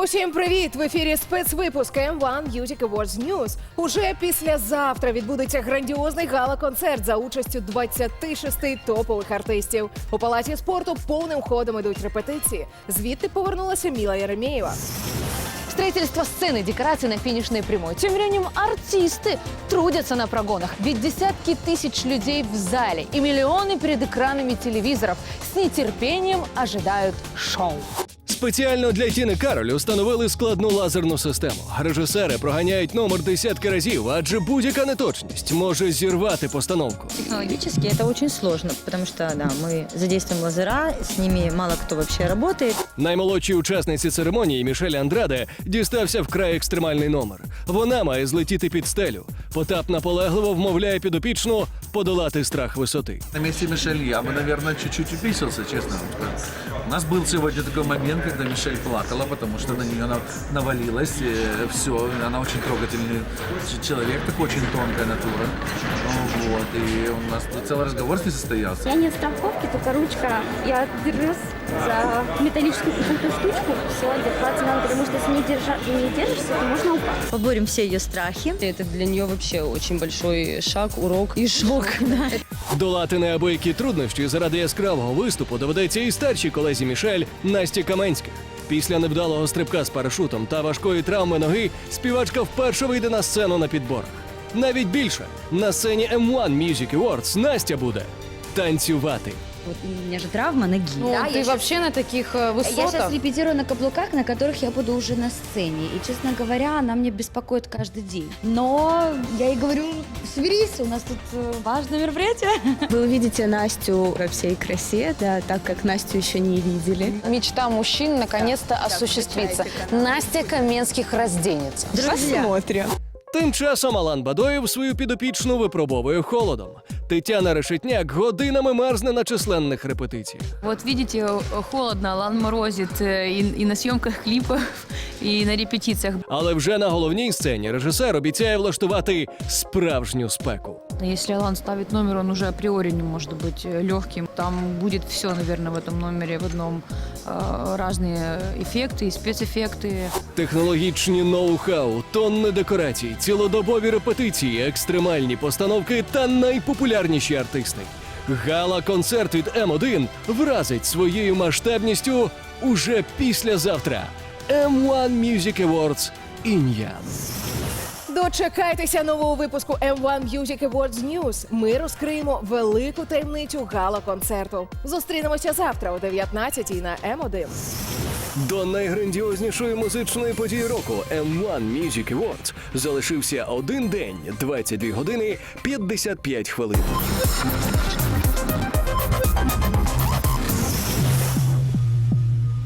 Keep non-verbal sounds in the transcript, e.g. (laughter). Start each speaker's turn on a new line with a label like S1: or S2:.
S1: Усім привіт! В ефірі спецвипуск M1 Music Awards News. Уже післязавтра відбудеться грандіозний гала-концерт за участю 26 топових артистів. У палаці спорту повним ходом ідуть репетиції. Звідти повернулася Міла Єремєєва.
S2: Строительство сцены, декорации на финишной прямой. Тем временем артисты трудятся на прогонах. Ведь десятки тысяч людей в зале и миллионы перед экранами телевизоров с нетерпением ожидают шоу.
S3: Спеціально для Тіни Кароль установили складну лазерну систему. Режисери проганяють номер десятки разів, адже будь-яка неточність може зірвати постановку.
S4: Технологически это очень сложно, потому что да, мы задействуем лазера, с ними мало кто вообще работает.
S3: Наймолодшій учасниці церемонії Мішелі Андраде дістався вкрай екстремальний номер. Вона має злетіти під стелю. Потап наполегливо вмовляє підопічну подолати страх висоти.
S5: На месте Мишель я бы, наверное, чуть-чуть уписался, честно вам скажу. У нас был сегодня такой момент, когда Мишель плакала, потому что на нее на- навалилось все. Она очень трогательный ч- человек, такой очень тонкая натура. Вот, и у нас тут целый разговор с ней состоялся.
S6: Я не страховки, только ручка. Я держусь за металлическую какую-то штучку. Все, держаться надо, потому что если не, держа, не держишься, то можно упасть.
S4: Поборем все ее страхи.
S7: Это для нее вообще очень большой шаг, урок и шок. (laughs)
S3: Долати неабиякі труднощі заради яскравого виступу доведеться і старшій колезі Мішель Насті Каменських. Після невдалого стрибка з парашутом та важкої травми ноги співачка вперше вийде на сцену на підборах. Навіть більше на сцені M1 Music Awards Настя буде танцювати.
S4: Вот у меня же травма ноги.
S2: Ну, ты вообще на таких э,
S6: Я сейчас
S2: высотах.
S6: репетирую на каблуках, на которых я буду уже на сцене. И, честно говоря, она мне беспокоит каждый день. Но я ей говорю, соберись, у нас тут э, важное мероприятие. (laughs)
S7: Вы увидите Настю во всей красе, да, так как Настю еще не видели.
S2: Мечта мужчин наконец-то осуществится. Настя Каменских разденется.
S7: Посмотрим.
S3: Тим часом Алан Бадоєв свою підопічну випробовує холодом. Тетяна Решетняк годинами мерзне на численних репетиціях.
S8: Вот видите, э, холодно, Алан морозит э, и, и на съемках клипов, и на репетициях.
S3: Але вже на головній сцені режисер обіцяє влаштувати справжню спеку.
S8: Если Алан ставит номер, он уже априори не может быть э, легким. Там будет все, наверное, в этом номере в одном. Э, Разные эффекты и спецэффекты.
S3: Технологічні ноу-хау, тонни декорацій, цілодобові репетиції, екстремальні постановки та найпопулярніші артисти. Гала-концерт від М1 вразить своєю масштабністю уже післязавтра. M1 Music Awards Ін'ян.
S1: Дочекайтеся нового випуску M1 Music Awards News. Ми розкриємо велику таємницю гала-концерту. Зустрінемося завтра о 19-й на М1.
S3: До найграндіознішої музичної події року M1 Music Awards залишився один день, 22 години 55 хвилин.